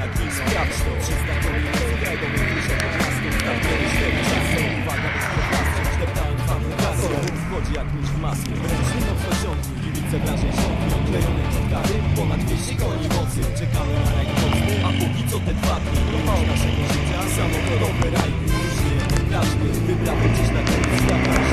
na kim sprawdź to Czysta kolejka zgrajdą wyżej od miastu Tam kiedy świeci czasu Uwaga bez prokrastu Szeptałem wam ukazją Wchodzi jak mieć w masło Ręczniną w pociągu. Kibice wrażeń rządu Odklejone gitary Ponad 200 koni mocy Czekamy na rek mocny A póki co te dwa dni To mało naszego życia. Samochodowe rajdy Różnie, każdy Wybrałem gdzieś na koniec świata.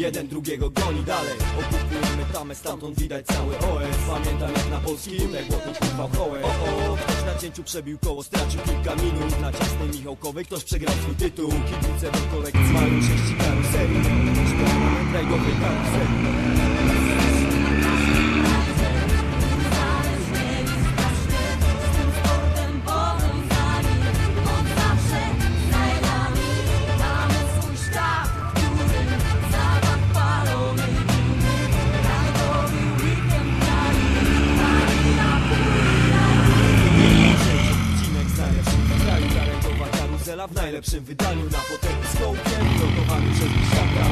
Jeden drugiego goni dalej. Okupujemy tamę, stamtąd widać cały OS Pamiętam jak na polskim, tutaj chłopu kurwał kołę. O, o, ktoś na cięciu przebił koło, stracił kilka minut. Na ciasnej Michałkowej ktoś przegrał swój tytuł. Kibice do kolekcji mają sześci karuserii Szkoda karuserii W najlepszym wydaniu Na fotelu z kołkiem, notowany przez uwaga,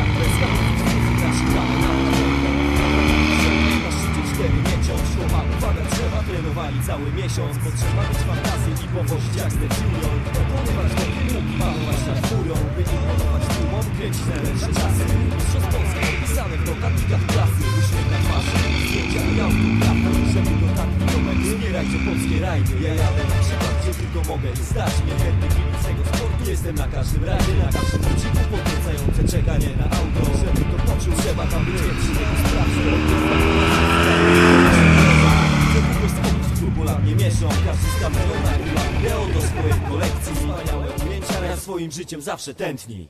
trzeba trenowali cały miesiąc Potrzeba mieć fantazję i powozić jak zdecydują Pokonywać nogi, mógł panować nad furią By imponować tłumom, kręcić najlepsze czasy. Mistrzostw Polski opisane w notatnikach klasy. Uśmiech na twarzy, zdjęcia i autografy. Żeby do mego Wspierajcie polskie rajdy. Ja jadę na przykład gdzie tylko mogę i stać mnie. Chętny kibic tego Jestem na każdym rajdzie, na każdym odcinku Podniecające czekanie na auto. Żeby to poczuł, trzeba tam być. Pierwszy Żeby sprawdzić Turbulatnie mieszą, każdy z kamerą nagrywa wideo do swojej kolekcji. Wspaniałe ujęcia, ja swoim życiem zawsze tętni